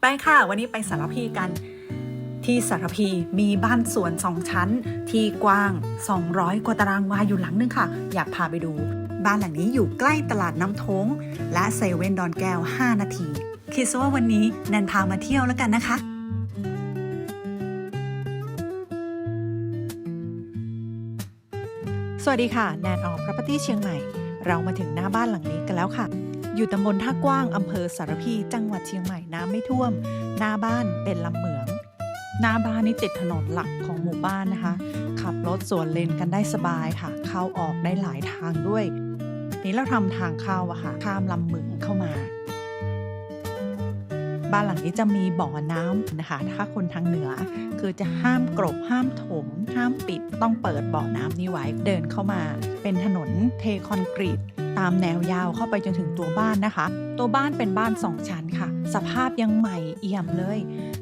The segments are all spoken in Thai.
ไปค่ะ วันนี้ไปสารพีกัน ที่สารพีมีบ้านสวนสองชั้น ที่กว้าง 200 กว่าตารางวาอยู่หลังนึงค่ะ อยากพาไปดู บ้านหลังนี้อยู่ใกล้ตลาดน้ำทง และเซเว่นดอนแก้ว 5 นาที คิดซะว่าวันนี้แนนพามาเที่ยวแล้วกันนะคะสวัสดีค่ะ แนนออมพร o p e r t y เชียงใหม่ เรามาถึงหน้าบ้านหลังนี้กันแล้วค่ะ อยู่ตำบลท่ากว้างอำเภอสารพี จังหวัดเชียงใหม่น้ำไม่ท่วม หน้าบ้านเป็นลำเหมือง หน้าบ้านนี่ติดถนนหลักของหมู่บ้านนะคะ ขับรถสวนเลนกันได้สบายค่ะ เข้าออกได้หลายทางด้วย นี่เราทำทางเข้าอะค่ะ ข้ามลำเหมืองเข้ามา บ้านหลังนี้จะมีบ่อน้ำนะคะ ถ้าคนทางเหนือ คือจะห้ามกรบห้ามถม ห้ามปิดต้องเปิดบ่อน้ำนี้ไว้เดินเข้ามา เป็นถนนเทคอนกรีต ตามแนวยาวเข้าไปจนถึงตัวบ้านนะคะ ตัวบ้านเป็นบ้านสองชั้นค่ะ สภาพยังใหม่เอี่ยมเลย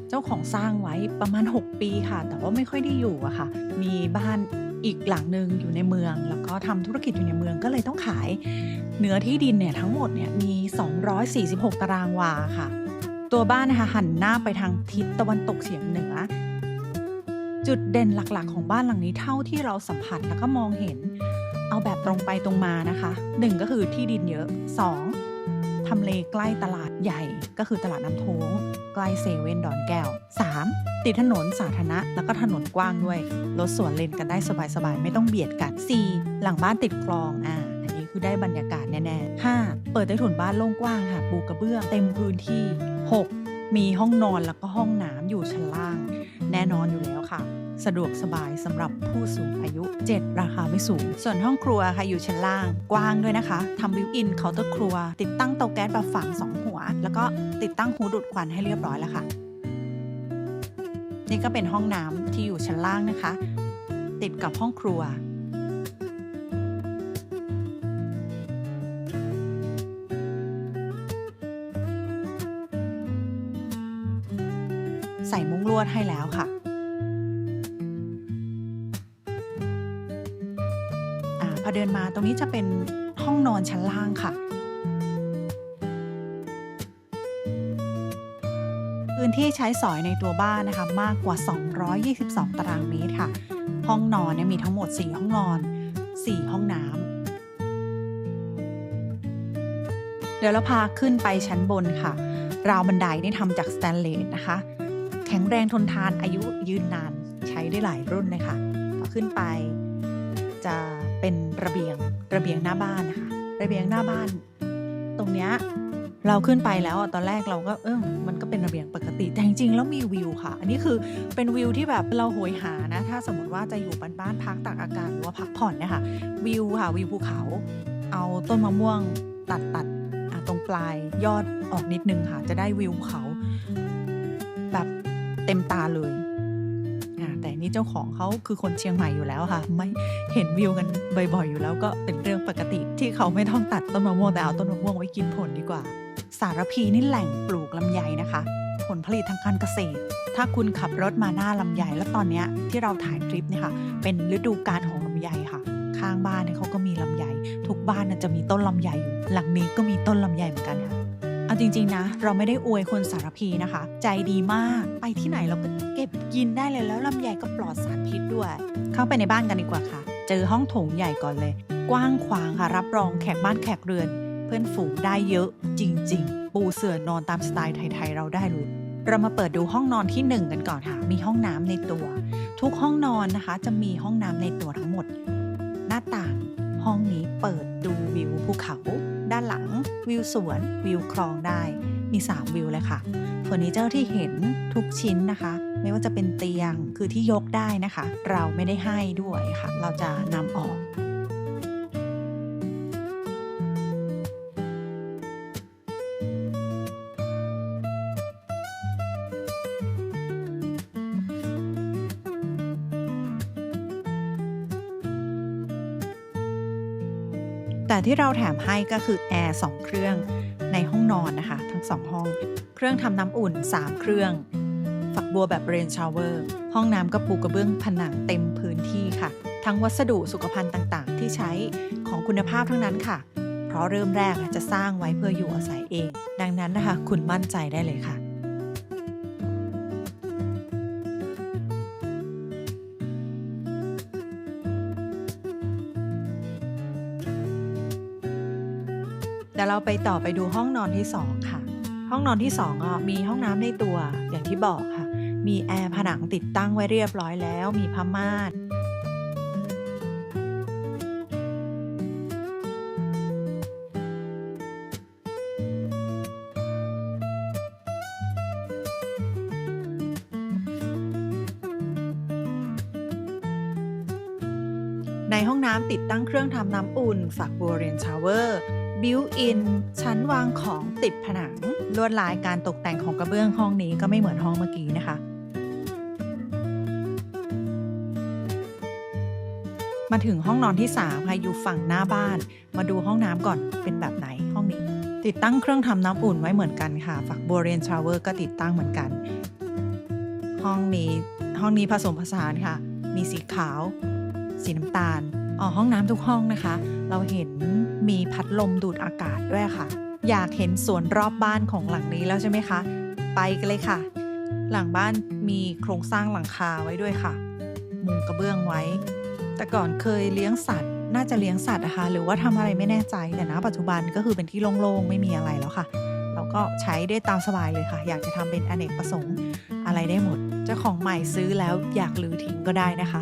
เจ้าของสร้างไว้ประมาณ 6 ปีค่ะ แต่ว่าไม่ค่อยได้อยู่อะค่ะ มีบ้านอีกหลังหนึ่งอยู่ในเมือง แล้วก็ทำธุรกิจอยู่ในเมืองก็เลยต้องขาย เนื้อที่ดินเนี่ยทั้งหมดเนี่ยมี 246 ตารางวาค่ะ ตัวบ้านนะคะหันหน้าไปทางทิศตะวันตกเฉียงเหนือจุดเด่นหลักๆ ของบ้านหลังนี้เท่าที่เราสัมผัสแล้วก็มองเห็น เอาแบบตรงไปตรงมานะคะหนึ่งก็คือที่ดินเยอะ 2. ทำเลใกล้ตลาดใหญ่ก็คือตลาดน้ำโท้งใกล้เซเว่นดอนแก้ว 3. ติดถนนสาธารณะแล้วก็ถนนกว้างด้วยรถสวนเลนกันได้สบายๆ ไม่ต้องเบียดกัน 4. หลังบ้านติดคลองอ่าอันนี้คือได้บรรยากาศแน่ๆ 5. เปิดใต้ถุนบ้านโล่งกว้างค่ะปูกระเบื้องเต็มพื้นที่ 6. มีห้องนอนแล้วก็ห้องน้ำอยู่ชั้นล่าง แน่นอนอยู่แล้วค่ะ สะดวกสบายสำหรับผู้สูงอายุ 7 ราคาไม่สูง ส่วนห้องครัวค่ะอยู่ชั้นล่าง กว้างด้วยนะคะทำบิวอินเคาน์เตอร์ครัว ติดตั้งเตาแก๊สแบบฝัง 2 หัว แล้วก็ติดตั้งหูดูดควันให้เรียบร้อยแล้วค่ะ นี่ก็เป็นห้องน้ำที่อยู่ชั้นล่างนะคะ ติดกับห้องครัวใส่มุ้งลวดให้แล้วค่ะ อาพอเดินมาตรงนี้จะเป็นห้องนอนชั้นล่างค่ะ พื้นที่ใช้สอยในตัวบ้านนะคะ มากกว่า 222 ตารางเมตรค่ะ ห้องนอนเนี่ยมีทั้งหมด 4 ห้องนอน 4 ห้องน้ำเดี๋ยวเราพาขึ้นไปชั้นบนค่ะ ราวบันไดนี่ทำจากสแตนเลสนะคะ แข็งแรงทนทานอายุยืนนาน ใช้ได้หลายรุ่นเลยค่ะพอขึ้นไปจะ เป็นระเบียงระเบียงหน้าบ้านนะคะระเบียงหน้าบ้าน ตรงเนี้ยเราขึ้นไปแล้วอะตอนแรกเราก็เออมันก็เป็นระเบียงปกติแต่จริงๆแล้วมีวิวค่ะ อันนี้คือเป็นวิวที่แบบเราโหยหานะถ้าสมมติว่าจะอยู่บ้านบ้านพักตากอากาศหรือว่าพักผ่อนเนี่ยค่ะวิวค่ะวิวภูเขา เอาต้นมะม่วงตัดตัดตรงปลายยอดออกนิดนึงค่ะจะได้วิวภูเขา แบบเต็มตาเลย นี่เจ้าของเขาคือคนเชียงใหม่อยู่แล้วค่ะ ไม่เห็นวิวกันบ่อยๆอยู่แล้วก็เป็นเรื่องปกติที่เขาไม่ต้องตัดต้นมะม่วงแต่เอาต้นมะม่วงไว้กินผลดีกว่า สารพีนี่แหล่งปลูกลำไยนะคะ ผลผลิตทางการเกษตร ถ้าคุณขับรถมาหน้าลำไยแล้วตอนนี้ที่เราถ่ายคลิปเนี่ยค่ะ เป็นฤดูกาลของลำไยค่ะ ข้างบ้านเนี่ยเขาก็มีลำไยทุกบ้านน่จะมีต้นลำไยอยู่หลังนี้ก็มีต้นลำไยเหมือนกันค่ะ จริง ๆ นะ เราไม่ได้อวยคนสารพีนะคะ ใจดีมาก ไปที่ไหนเราก็เก็บกินได้เลยแล้วลำไยก็ปลอดสารพิษด้วย เข้าไปในบ้านกันดีกว่าค่ะ เจอห้องโถงใหญ่ก่อนเลย กว้างขวางค่ะ รับรองแขกบ้านแขกเรือน เพื่อนฝูงได้เยอะ จริง ๆ ปูเสื่อนอนตามสไตล์ไทย ๆ เราได้เลยเรามาเปิดดูห้องนอนที่ 1 กันก่อนค่ะ มีห้องน้ำในตัว ทุกห้องนอนนะคะ จะมีห้องน้ำในตัวทั้งหมด หน้าต่าง ห้องนี้เปิดดูวิวภูเขา ด้านหลัง วิวสวน วิวคลองได้ มี 3 วิวเลยค่ะเฟอร์นิเจอร์ที่เห็นทุกชิ้นนะคะ ไม่ว่าจะเป็นเตียงคือที่ยกได้นะคะ เราไม่ได้ให้ด้วยค่ะ เราจะนำออก แต่ที่เราแถมให้ก็คือแอร์2เครื่องในห้องนอนนะคะ ทั้ง 2 ห้อง เครื่องทำน้ำอุ่น 3 เครื่อง ฝักบัวแบบเรนชาวเวอร์ ห้องน้ำก็ปูกระเบื้องผนังเต็มพื้นที่ค่ะ ทั้งวัสดุสุขภัณฑ์ต่างๆ ที่ใช้ของคุณภาพทั้งนั้นค่ะ เพราะเริ่มแรกจะสร้างไว้เพื่ออยู่อาศัยเอง ดังนั้นนะคะ คุณมั่นใจได้เลยค่ะ เดี๋ยวเราไปต่อไปดูห้องนอนที่ 2 ค่ะ ห้องนอนที่2อะมีห้องน้ำในตัวอย่างที่บอกค่ะ มีแอร์ผนังติดตั้งไว้เรียบร้อยแล้ว มีผ้าม่านในห้องน้ำติดตั้งเครื่องทำน้ำอุ่นฝักบัวเรนชาวเวอร์ บิวอินชั้นวางของติดผนัง ลวดลายการตกแต่งของกระเบื้องห้องนี้ก็ไม่เหมือนห้องเมื่อกี้นะคะ มาถึงห้องนอนที่3ค่ะอยู่ฝั่งหน้าบ้าน มาดูห้องน้ำก่อนเป็นแบบไหนห้องนี้ ติดตั้งเครื่องทำน้ำอุ่นไว้เหมือนกันค่ะ ฝักบัวเรียนชาวเวอร์ก็ติดตั้งเหมือนกัน ห้องนี้ห้องนี้ผสมผสานค่ะ มีสีขาว สีน้ำตาลอ๋อห้องน้ำทุกห้องนะคะ เราเห็นมีพัดลมดูดอากาศด้วยค่ะ อยากเห็นสวนรอบบ้านของหลังนี้แล้วใช่ไหมคะ ไปกันเลยค่ะ หลังบ้านมีโครงสร้างหลังคาไว้ด้วยค่ะ มุงกระเบื้องไว้ แต่ก่อนเคยเลี้ยงสัตว์ น่าจะเลี้ยงสัตว์นะคะ หรือว่าทำอะไรไม่แน่ใจแต่ณปัจจุบันก็คือเป็นที่โล่งๆไม่มีอะไรแล้วค่ะเราก็ใช้ได้ตามสบายเลยค่ะ อยากจะทำเป็นอเนกประสงค์อะไรได้หมด เจ้าของใหม่ซื้อแล้วอยากลือทิ้งก็ได้นะคะ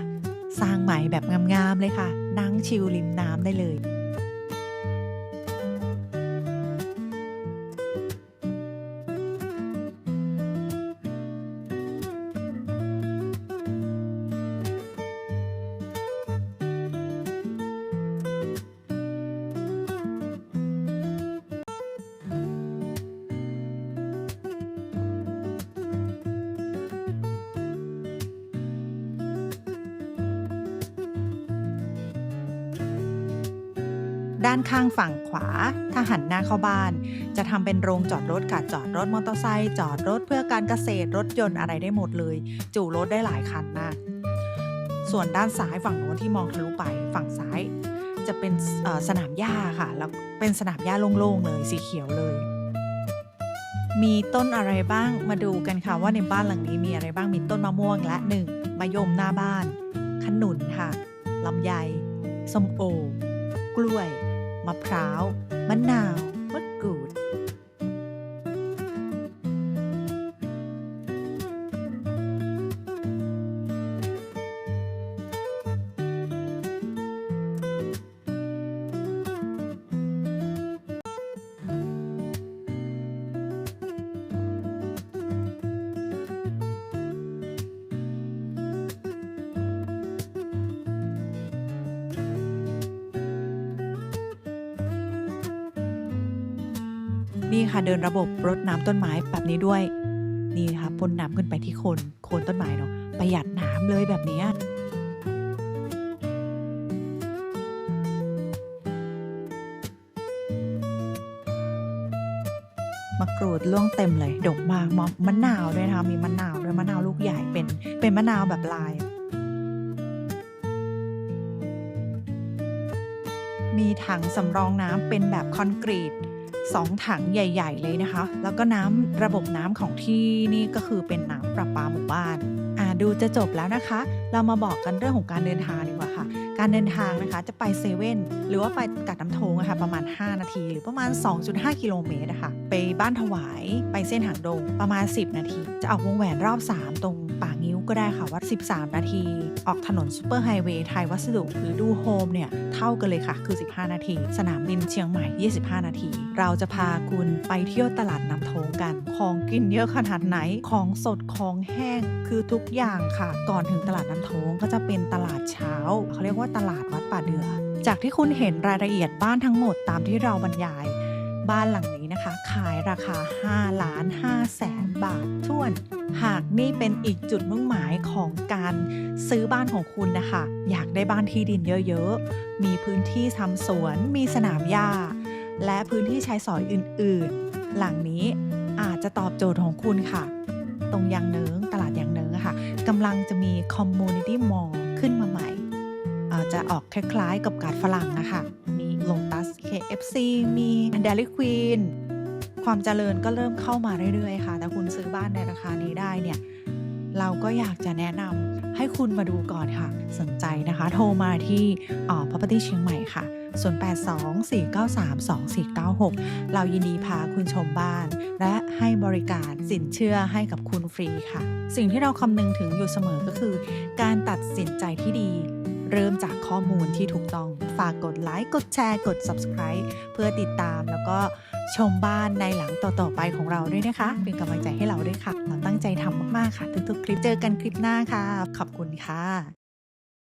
สร้างใหม่แบบงามๆเลยค่ะ นั่งชิลริมน้ำได้เลย ด้านข้างฝั่งขวา ถ้าหันหน้าเข้าบ้าน จะทำเป็นโรงจอดรถค่ะจอดรถมอเตอร์ไซค์จอดรถเพื่อการเกษตรรถยนต์อะไรได้หมดเลย จูรถได้หลายคันมาก ส่วนด้านซ้ายฝั่งโน้นที่มองทะลุไปฝั่งซ้าย จะเป็นสนามหญ้าค่ะแล้วเป็นสนามหญ้าโล่งๆเลยสีเขียวเลย มีต้นอะไรบ้างมาดูกันค่ะว่าในบ้านหลังนี้มีอะไรบ้างมีต้นมะม่วงและหนึ่งมะยมหน้าบ้านขนุนค่ะลำไยส้มโอกล้วย มะพร้าว มะนาวมะกรูด นี่ค่ะเดินระบบรดน้ำต้นไม้แบบนี้ด้วย นี่ค่ะพ่นน้ำขึ้นไปที่โคนโคนต้นไม้เนาะประหยัดน้ำเลยแบบนี้มะกรูดล่วงเต็มเลยดกมากมะมะนาวด้วยนะคะมีมะนาวด้วยมะนาวลูกใหญ่เป็นเป็นมะนาวแบบลาย มีถังสำรองน้ำเป็นแบบคอนกรีต สองถังใหญ่ ๆ เลยนะคะ แล้วก็น้ำระบบน้ำของที่นี่ก็คือเป็นน้ำประปาหมู่บ้านอ่าดูจะจบแล้วนะคะ เรามาบอกกันเรื่องของการเดินทางดีกว่าค่ะ การเดินทางนะคะจะไปเซเว่นหรือว่าไปกัดน้ำโทงอะค่ะประมาณ 5 นาที หรือประมาณ 2.5 กิโลเมตรอะค่ะไปบ้านถวายไปเส้นหางดงประมาณ 10 นาที จะออกวงแหวนรอบ 3 ตรง ป่างิ้วก็ได้ค่ะว่า 13 นาที ออกถนนซูเปอร์ไฮเวย์ไทยวัสดุหรือดูโฮมเนี่ย เท่ากันเลยค่ะ คือ 15 นาที สนามบินเชียงใหม่ 25 นาที เราจะพาคุณไปเที่ยวตลาดน้ำโทงกัน ของกินเยอะขนาดไหนของสดของแห้งคือทุกอย่างค่ะ ก่อนถึงตลาดน้ำโทงก็จะเป็นตลาดเช้า เขาเรียกว่าตลาดวัดป่าเดือ จากที่คุณเห็นรายละเอียดบ้านทั้งหมดตามที่เราบรรยาย บ้านหลังนี้นะคะ ขายราคา 5 ล้าน5แสนบาทท้วน หากนี่เป็นอีกจุดมุ่งหมายของการซื้อบ้านของคุณนะคะ อยากได้บ้านที่ดินเยอะๆ มีพื้นที่ทำสวน มีสนามหญ้า และพื้นที่ใช้สอยอื่นๆ หลังนี้อาจจะตอบโจทย์ของคุณค่ะ ตรงยางเนิงตลาดยางเนิงอะค่ะกำลังจะมี Community Mall ขึ้นมาใหม่อาจจะออกคล้ายๆ กับการฝรั่งนะคะมี Lotus KFC มี Dairy Queen ความเจริญก็เริ่มเข้ามาเรื่อยๆค่ะ แต่คุณซื้อบ้านในราคานี้ได้เนี่ย เราก็อยากจะแนะนำให้คุณมาดูก่อนค่ะ สนใจนะคะ โทรมาที่อ่อ property เชียงใหม่ค่ะ 0824932496 เรายินดีพาคุณชมบ้าน และให้บริการสินเชื่อให้กับคุณฟรีค่ะ สิ่งที่เราคำนึงถึงอยู่เสมอก็คือ การตัดสินใจที่ดี เริ่มจากข้อมูลที่ถูกต้อง ฝากกดไลค์ กดแชร์ กด subscribe เพื่อติดตามแล้วก็ชมบ้านในหลังต่อๆไปของเราด้วยนะคะ เป็นกำลังใจให้เราด้วยค่ะ เราตั้งใจทำมากๆค่ะ ทุกๆ คลิปเจอกันคลิปหน้าค่ะ ขอบคุณค่ะ